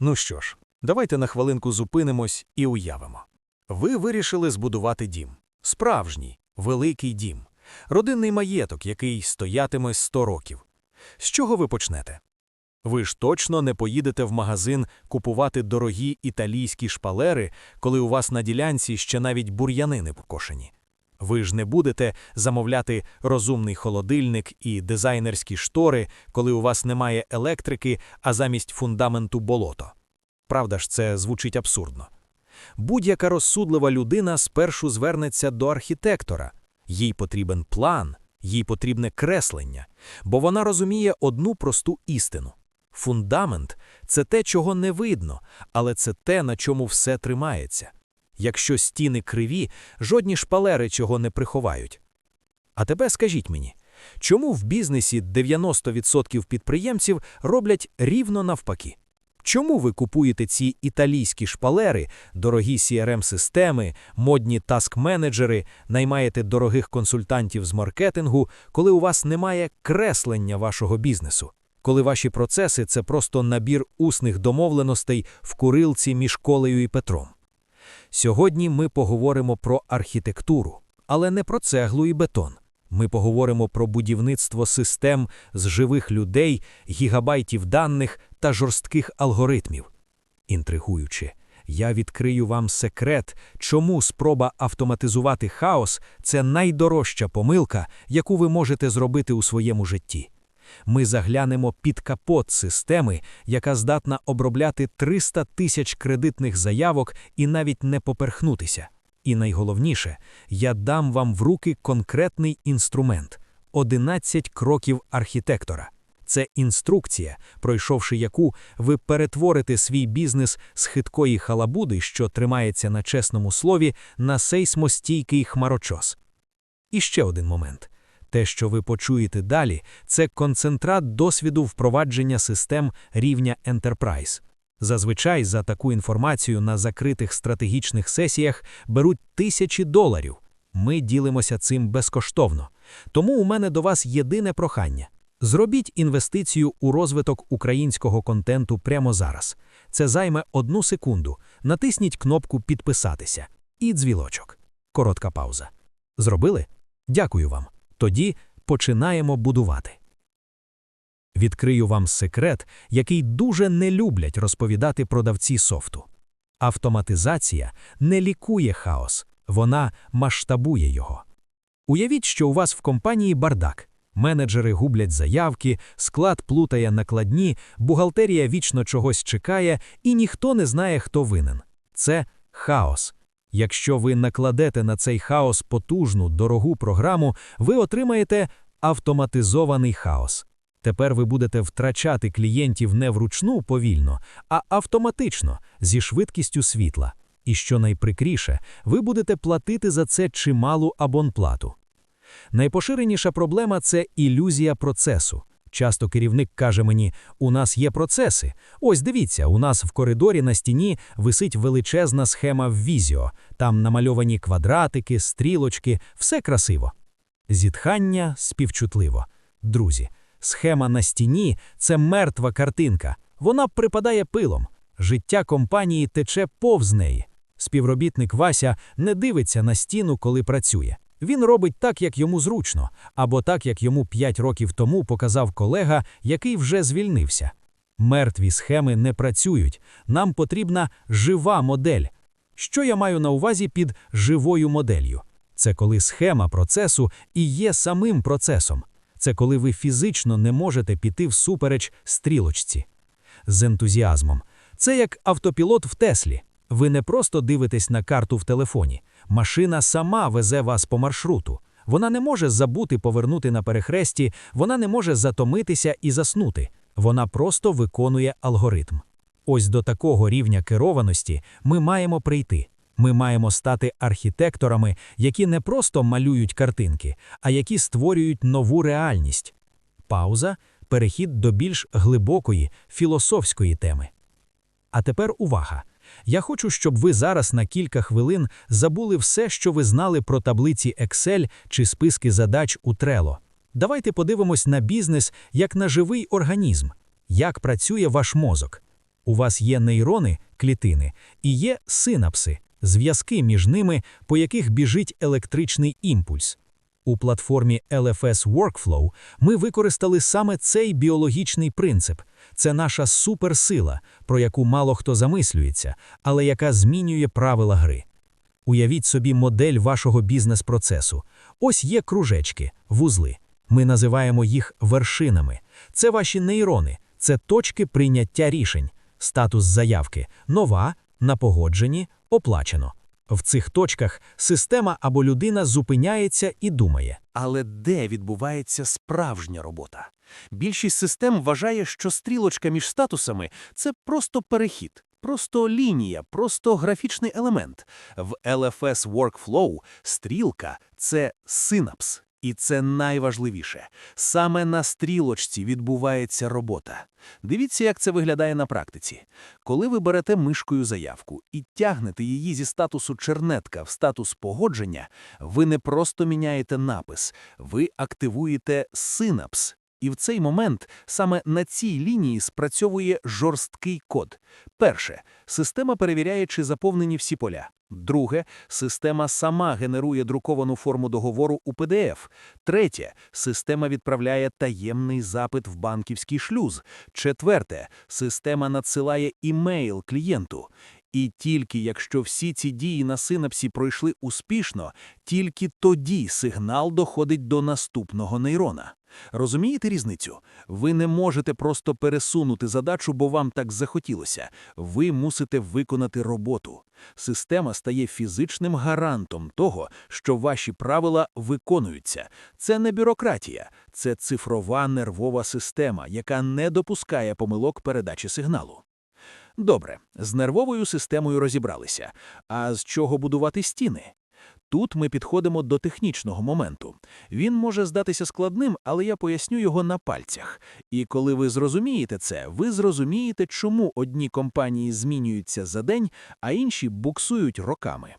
Ну що ж, давайте на хвилинку зупинимось і уявимо. Ви вирішили збудувати дім. Справжній, великий дім. Родинний маєток, який стоятиме 100 років. З чого ви почнете? Ви ж точно не поїдете в магазин купувати дорогі італійські шпалери, коли у вас на ділянці ще навіть бур'яни не покошені. Ви ж не будете замовляти розумний холодильник і дизайнерські штори, коли у вас немає електрики, а замість фундаменту болото. Правда ж, це звучить абсурдно. Будь-яка розсудлива людина спершу звернеться до архітектора. Їй потрібен план, їй потрібне креслення, бо вона розуміє одну просту істину. Фундамент це те, чого не видно, але це те, на чому все тримається. Якщо стіни криві, жодні шпалери цього не приховають. А тепер скажіть мені, чому в бізнесі 90% підприємців роблять рівно навпаки? Чому ви купуєте ці італійські шпалери, дорогі CRM-системи, модні таск-менеджери, наймаєте дорогих консультантів з маркетингу, коли у вас немає креслення вашого бізнесу? Коли ваші процеси це просто набір усних домовленостей в курилці між колею і Петром? Сьогодні ми поговоримо про архітектуру, але не про цеглу і бетон. Ми поговоримо про будівництво систем з живих людей, гігабайтів даних та жорстких алгоритмів. Інтригуючи, я відкрию вам секрет, чому спроба автоматизувати хаос це найдорожча помилка, яку ви можете зробити у своєму житті. Ми заглянемо під капот системи, яка здатна обробляти 300 тисяч кредитних заявок і навіть не поперхнутися. І найголовніше, я дам вам в руки конкретний інструмент 11 кроків архітектора. Це інструкція, пройшовши яку ви перетворите свій бізнес з хиткої халабуди, що тримається на чесному слові, на сейсмостійкий хмарочос. І ще один момент. Те, що ви почуєте далі, це концентрат досвіду впровадження систем рівня Enterprise. Зазвичай за таку інформацію на закритих стратегічних сесіях беруть тисячі доларів. Ми ділимося цим безкоштовно. Тому у мене до вас єдине прохання. Зробіть інвестицію у розвиток українського контенту прямо зараз. Це займе одну секунду. Натисніть кнопку Підписатися і дзвілочок. Коротка пауза. Зробили? Дякую вам. Тоді починаємо будувати. Відкрию вам секрет, який дуже не люблять розповідати продавці софту. Автоматизація не лікує хаос, вона масштабує його. Уявіть, що у вас в компанії бардак. Менеджери гублять заявки, склад плутає накладні, бухгалтерія вічно чогось чекає, і ніхто не знає, хто винен. Це хаос. Якщо ви накладете на цей хаос потужну, дорогу програму, ви отримаєте автоматизований хаос. Тепер ви будете втрачати клієнтів не вручну повільно, а автоматично зі швидкістю світла. І що найприкріше, ви будете платити за це чималу абонплату. Найпоширеніша проблема це ілюзія процесу. Часто керівник каже мені: у нас є процеси. Ось дивіться, у нас в коридорі на стіні висить величезна схема в візіо, там намальовані квадратики, стрілочки, все красиво. Зітхання співчутливо. Друзі, схема на стіні це мертва картинка. Вона припадає пилом. Життя компанії тече повз неї. Співробітник Вася не дивиться на стіну, коли працює. Він робить так, як йому зручно, або так, як йому 5 років тому показав колега, який вже звільнився. Мертві схеми не працюють. Нам потрібна жива модель. Що я маю на увазі під живою моделлю? Це коли схема процесу і є самим процесом. Це коли ви фізично не можете піти всупереч стрілочці. З ентузіазмом. Це як автопілот в Теслі. Ви не просто дивитесь на карту в телефоні. Машина сама везе вас по маршруту. Вона не може забути повернути на перехресті, вона не може затомитися і заснути. Вона просто виконує алгоритм. Ось до такого рівня керованості ми маємо прийти. Ми маємо стати архітекторами, які не просто малюють картинки, а які створюють нову реальність. Пауза перехід до більш глибокої філософської теми. А тепер увага! Я хочу, щоб ви зараз на кілька хвилин забули все, що ви знали про таблиці Excel чи списки задач у Trello. Давайте подивимось на бізнес як на живий організм, як працює ваш мозок. У вас є нейрони, клітини, і є синапси, зв'язки між ними, по яких біжить електричний імпульс. У платформі LFS Workflow ми використали саме цей біологічний принцип. Це наша суперсила, про яку мало хто замислюється, але яка змінює правила гри. Уявіть собі модель вашого бізнес-процесу. Ось є кружечки, вузли. Ми називаємо їх вершинами. Це ваші нейрони, це точки прийняття рішень, статус заявки, нова, на погодженні, оплачено. В цих точках система або людина зупиняється і думає. Але де відбувається справжня робота? Більшість систем вважає, що стрілочка між статусами це просто перехід, просто лінія, просто графічний елемент. В LFS Workflow стрілка це синапс. І це найважливіше. Саме на стрілочці відбувається робота. Дивіться, як це виглядає на практиці. Коли ви берете мишкою заявку і тягнете її зі статусу чернетка в статус погодження, ви не просто міняєте напис, ви активуєте синапс. І в цей момент саме на цій лінії спрацьовує жорсткий код. Перше, система перевіряє, чи заповнені всі поля. Друге, система сама генерує друковану форму договору у PDF. Третє, система відправляє таємний запит в банківський шлюз. Четверте, система надсилає імейл клієнту. І тільки якщо всі ці дії на синапсі пройшли успішно, тільки тоді сигнал доходить до наступного нейрона. Розумієте різницю? Ви не можете просто пересунути задачу, бо вам так захотілося. Ви мусите виконати роботу. Система стає фізичним гарантом того, що ваші правила виконуються. Це не бюрократія, це цифрова нервова система, яка не допускає помилок передачі сигналу. Добре, з нервовою системою розібралися. А з чого будувати стіни? Тут ми підходимо до технічного моменту. Він може здатися складним, але я поясню його на пальцях. І коли ви зрозумієте це, ви зрозумієте, чому одні компанії змінюються за день, а інші буксують роками.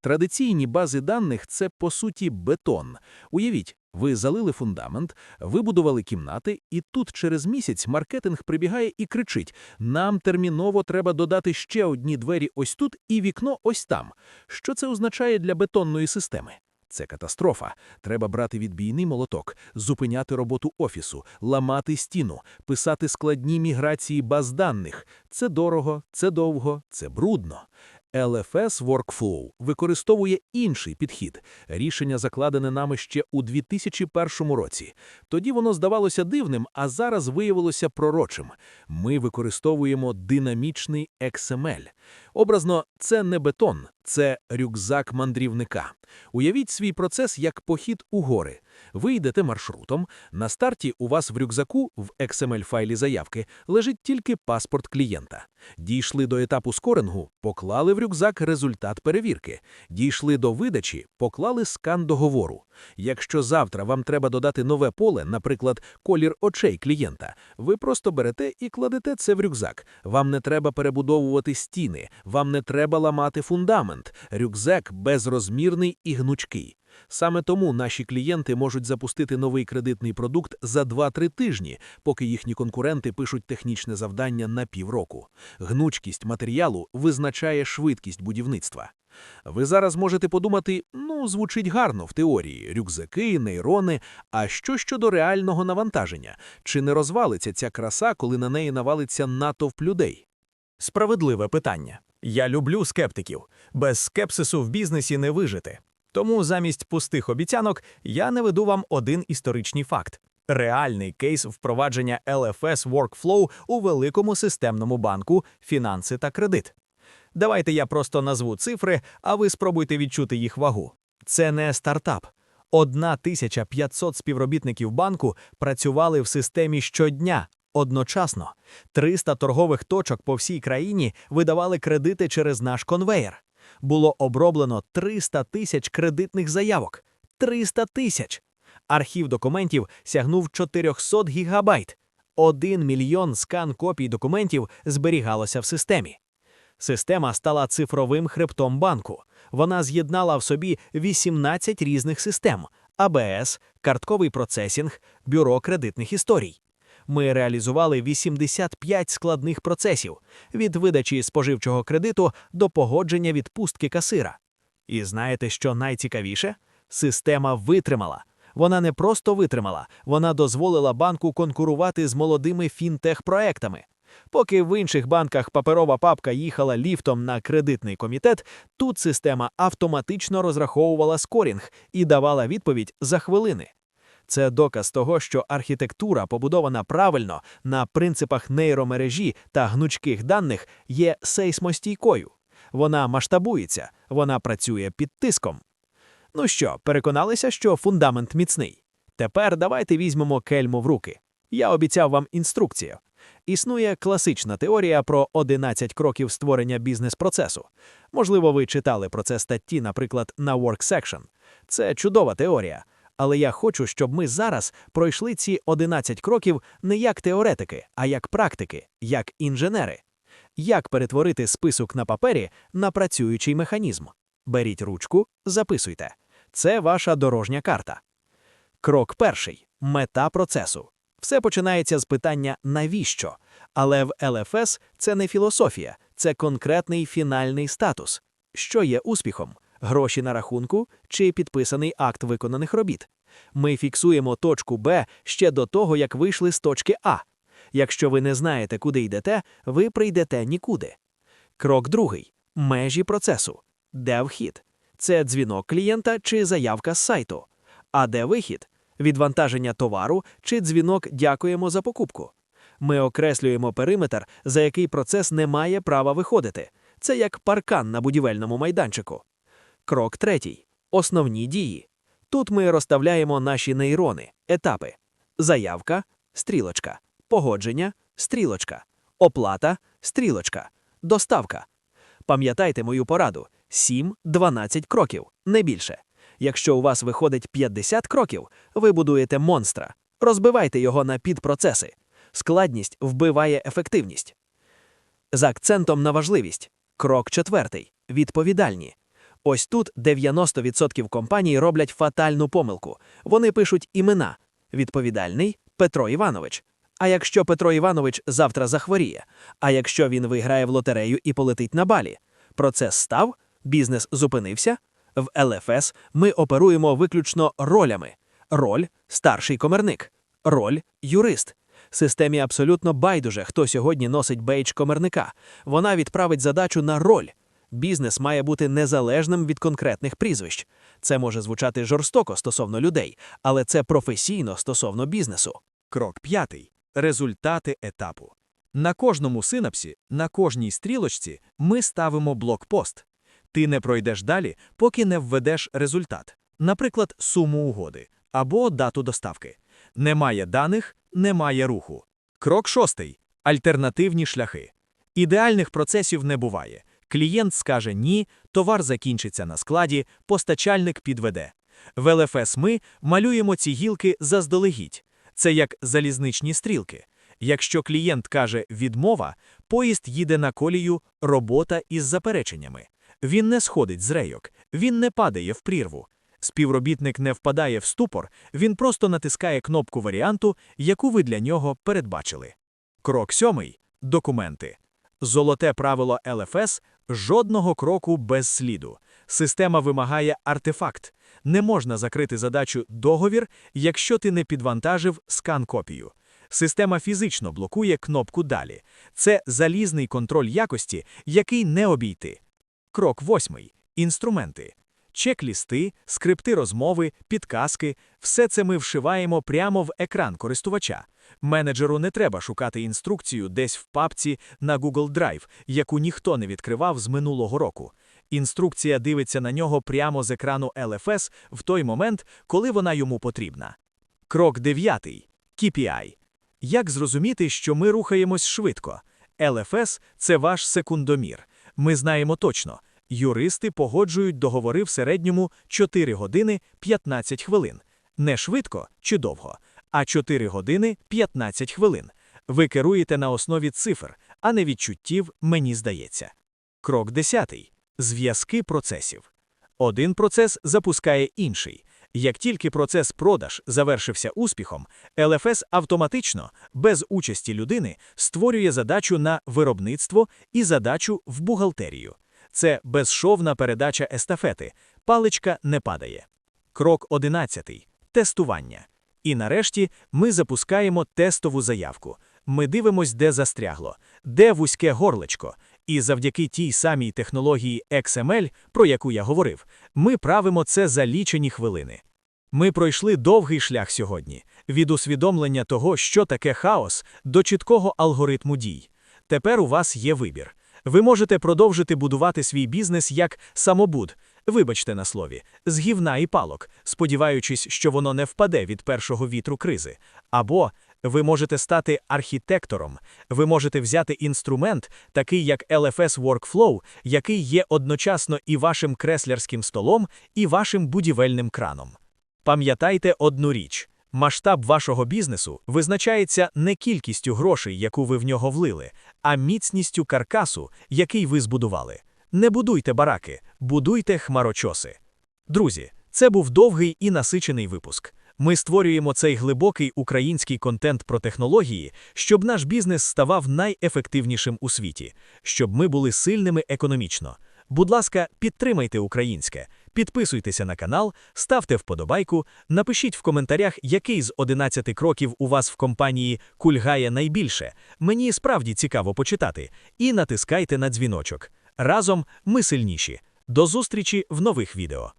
Традиційні бази даних це по суті бетон. Уявіть, ви залили фундамент, вибудували кімнати, і тут через місяць маркетинг прибігає і кричить: нам терміново треба додати ще одні двері ось тут і вікно ось там. Що це означає для бетонної системи? Це катастрофа. Треба брати відбійний молоток, зупиняти роботу офісу, ламати стіну, писати складні міграції баз даних. Це дорого, це довго, це брудно. LFS Workflow використовує інший підхід. Рішення закладене нами ще у 2001 році. Тоді воно здавалося дивним, а зараз виявилося пророчим. Ми використовуємо динамічний XML. Образно, це не бетон, це рюкзак мандрівника. Уявіть свій процес як похід у гори. Ви йдете маршрутом. На старті у вас в рюкзаку в XML-файлі заявки лежить тільки паспорт клієнта. Дійшли до етапу скорингу, поклали в рюкзак результат перевірки. Дійшли до видачі, поклали скан договору. Якщо завтра вам треба додати нове поле, наприклад, колір очей клієнта, ви просто берете і кладете це в рюкзак. Вам не треба перебудовувати стіни, вам не треба ламати фундамент. Рюкзак безрозмірний і гнучкий. Саме тому наші клієнти можуть запустити новий кредитний продукт за 2-3 тижні, поки їхні конкуренти пишуть технічне завдання на півроку. Гнучкість матеріалу визначає швидкість будівництва. Ви зараз можете подумати, ну, звучить гарно в теорії, рюкзаки, нейрони, а що щодо реального навантаження? Чи не розвалиться ця краса, коли на неї навалиться натовп людей? Справедливе питання. Я люблю скептиків. Без скепсису в бізнесі не вижити. Тому замість пустих обіцянок я не веду вам один історичний факт. Реальний кейс впровадження LFS Workflow у великому системному банку фінанси та кредит. Давайте я просто назву цифри, а ви спробуйте відчути їх вагу. Це не стартап. 1500 співробітників банку працювали в системі щодня, одночасно. 300 торгових точок по всій країні видавали кредити через наш конвеєр. Було оброблено 300 тисяч кредитних заявок. 300 тисяч! Архів документів сягнув 400 гігабайт. Один мільйон скан копій документів зберігалося в системі. Система стала цифровим хребтом банку. Вона з'єднала в собі 18 різних систем: АБС, картковий процесінг, бюро кредитних історій. Ми реалізували 85 складних процесів від видачі споживчого кредиту до погодження відпустки касира. І знаєте, що найцікавіше? Система витримала. Вона не просто витримала, вона дозволила банку конкурувати з молодими фінтех-проектами. Поки в інших банках паперова папка їхала ліфтом на кредитний комітет, тут система автоматично розраховувала скорінг і давала відповідь за хвилини. Це доказ того, що архітектура, побудована правильно на принципах нейромережі та гнучких даних, є сейсмостійкою. Вона масштабується, вона працює під тиском. Ну що, переконалися, що фундамент міцний? Тепер давайте візьмемо кельму в руки. Я обіцяв вам інструкцію. Існує класична теорія про 11 кроків створення бізнес-процесу. Можливо, ви читали про це статті, наприклад, на WorkSection. Це чудова теорія. Але я хочу, щоб ми зараз пройшли ці 11 кроків не як теоретики, а як практики, як інженери. Як перетворити список на папері на працюючий механізм? Беріть ручку, записуйте. Це ваша дорожня карта. Крок перший мета процесу. Все починається з питання навіщо? Але в ЛФС це не філософія, це конкретний фінальний статус. Що є успіхом? Гроші на рахунку чи підписаний акт виконаних робіт? Ми фіксуємо точку Б ще до того, як вийшли з точки А. Якщо ви не знаєте, куди йдете, ви прийдете нікуди. Крок другий межі процесу. Де вхід? Це дзвінок клієнта чи заявка з сайту. А де вихід? Відвантаження товару чи дзвінок дякуємо за покупку. Ми окреслюємо периметр, за який процес не має права виходити. Це як паркан на будівельному майданчику. Крок третій. Основні дії. Тут ми розставляємо наші нейрони, етапи: заявка, стрілочка, погодження, стрілочка, оплата, стрілочка, доставка. Пам'ятайте мою пораду: 7-12 кроків, не більше. Якщо у вас виходить 50 кроків, ви будуєте монстра. Розбивайте його на підпроцеси. Складність вбиває ефективність. З акцентом на важливість. Крок четвертий. Відповідальні. Ось тут 90% компаній роблять фатальну помилку. Вони пишуть імена. Відповідальний Петро Іванович. А якщо Петро Іванович завтра захворіє, а якщо він виграє в лотерею і полетить на балі, процес став, бізнес зупинився. В ЛФС ми оперуємо виключно ролями. Роль старший комерник, роль юрист. Системі абсолютно байдуже, хто сьогодні носить бейдж комерника. Вона відправить задачу на роль. Бізнес має бути незалежним від конкретних прізвищ. Це може звучати жорстоко стосовно людей, але це професійно стосовно бізнесу. Крок п'ятий. Результати етапу. На кожному синапсі, на кожній стрілочці ми ставимо блокпост. Ти не пройдеш далі, поки не введеш результат, наприклад, суму угоди або дату доставки. Немає даних, немає руху. Крок шостий. Альтернативні шляхи. Ідеальних процесів не буває. Клієнт скаже ні, товар закінчиться на складі, постачальник підведе. В ЛФС ми малюємо ці гілки заздалегідь. Це як залізничні стрілки. Якщо клієнт каже відмова, поїзд їде на колію робота із запереченнями. Він не сходить з рейок, він не падає в прірву. Співробітник не впадає в ступор, він просто натискає кнопку варіанту, яку ви для нього передбачили. Крок сьомий документи. Золоте правило ЛФС жодного кроку без сліду. Система вимагає артефакт. Не можна закрити задачу договір, якщо ти не підвантажив скан-копію. Система фізично блокує кнопку Далі. Це залізний контроль якості, який не обійти. Крок восьмий. Інструменти. Чек-лісти, скрипти розмови, підказки – все це ми вшиваємо прямо в екран користувача. Менеджеру не треба шукати інструкцію десь в папці на Google Drive, яку ніхто не відкривав з минулого року. Інструкція дивиться на нього прямо з екрану LFS в той момент, коли вона йому потрібна. Крок дев'ятий. KPI. Як зрозуміти, що ми рухаємось швидко? LFS – це ваш секундомір. Ми знаємо точно. Юристи погоджують договори в середньому 4 години 15 хвилин. Не швидко чи довго, а 4 години 15 хвилин. Ви керуєте на основі цифр, а не відчуттів, мені здається. Крок 10. Зв'язки процесів. Один процес запускає інший. Як тільки процес продаж завершився успіхом, ЛФС автоматично, без участі людини, створює задачу на виробництво і задачу в бухгалтерію. Це безшовна передача естафети, паличка не падає. Крок 11. Тестування. І нарешті ми запускаємо тестову заявку. Ми дивимось, де застрягло, де вузьке горлечко. І завдяки тій самій технології XML, про яку я говорив, ми правимо це за лічені хвилини. Ми пройшли довгий шлях сьогодні від усвідомлення того, що таке хаос, до чіткого алгоритму дій. Тепер у вас є вибір. Ви можете продовжити будувати свій бізнес як самобуд, вибачте на слові, з гівна і палок, сподіваючись, що воно не впаде від першого вітру кризи. Або ви можете стати архітектором, ви можете взяти інструмент, такий як LFS Workflow, який є одночасно і вашим креслярським столом, і вашим будівельним краном. Пам'ятайте одну річ. Масштаб вашого бізнесу визначається не кількістю грошей, яку ви в нього влили, а міцністю каркасу, який ви збудували. Не будуйте бараки, будуйте хмарочоси. Друзі, це був довгий і насичений випуск. Ми створюємо цей глибокий український контент про технології, щоб наш бізнес ставав найефективнішим у світі, щоб ми були сильними економічно. Будь ласка, підтримайте українське, підписуйтеся на канал, ставте вподобайку, напишіть в коментарях, який з 11 кроків у вас в компанії кульгає найбільше. Мені справді цікаво почитати. І натискайте на дзвіночок. Разом ми сильніші. До зустрічі в нових відео.